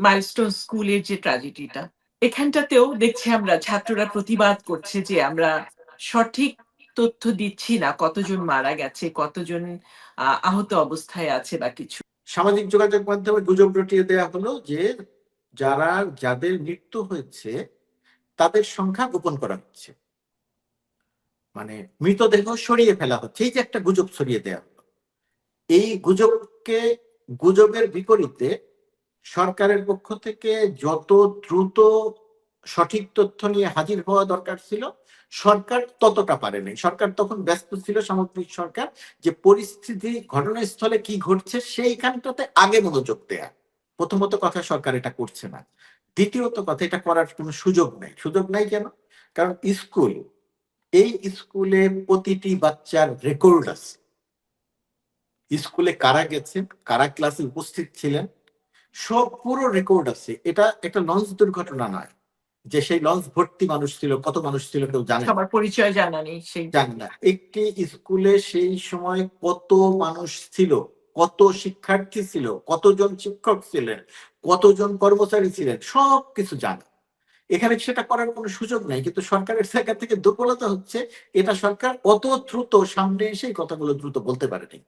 Milestone স্কুলের যে ট্র্যাজেডিটা এখানটাতেও দেখছি আমরা ছাত্ররা প্রতিবাদ করছে যে আমরা সঠিক তথ্য দিচ্ছি না কতজন মারা গেছে কতজন আহ, আহত অবস্থায় আছে বা কিছু। সামাজিক যোগাযোগ মাধ্যমে গুজব রটিয়ে দেওয়া হলো যে যারা যাদের মৃত্যু হয়েছে তাদের সংখ্যা গোপন করা হচ্ছে। মানে মৃতদেহ সরিয়ে ফেলা হচ্ছে এই যে একটা গুজব ছড়িয়ে দেওয়া হলো। এই গুজবকে গুজবের বিপরীতে সরকারের পক্ষ থেকে যত দ্রুত সঠিক তথ্য নিয়ে হাজির হওয়া দরকার ছিল, সরকার ততটা পারেনি। সরকার তখন ব্যস্ত ছিল সামগ্রিক সরকার যে পরিস্থিতি, ঘটনাস্থলে কি ঘটছে সেইখানটাতে আগে মনোযোগ দেয়া। প্রথমত কথা, সরকার এটা করছে না। দ্বিতীয়ত কথা, এটা করার কোনো সুযোগ নাই। সুযোগ নাই কেন? কারণ স্কুল, এই স্কুলে প্রতিটি বাচ্চার রেকর্ড আছে। স্কুলে কারা গেছেন, কারা ক্লাসে উপস্থিত ছিলেন সব পুরো রেকর্ড আছে। এটা একটা লঞ্চ দুর্ঘটনা নয় যে সেই লঞ্চ ভর্তি মানুষ ছিল কত মানুষ ছিল কেউ জানে। সবার পরিচয় জানা নেই সেই। জানি না। একটি স্কুলে সেই সময় কত মানুষ ছিল কত শিক্ষার্থী ছিল কতজন শিক্ষক ছিলেন কতজন কর্মচারী ছিলেন সব কিছু জানা। এখানে সেটা করার কোনো সুযোগ নাই কিন্তু সরকারের জায়গা থেকে দুর্বলতা হচ্ছে এটা সরকার অত দ্রুত সামনে এসে কথাগুলো দ্রুত বলতে পারেনি।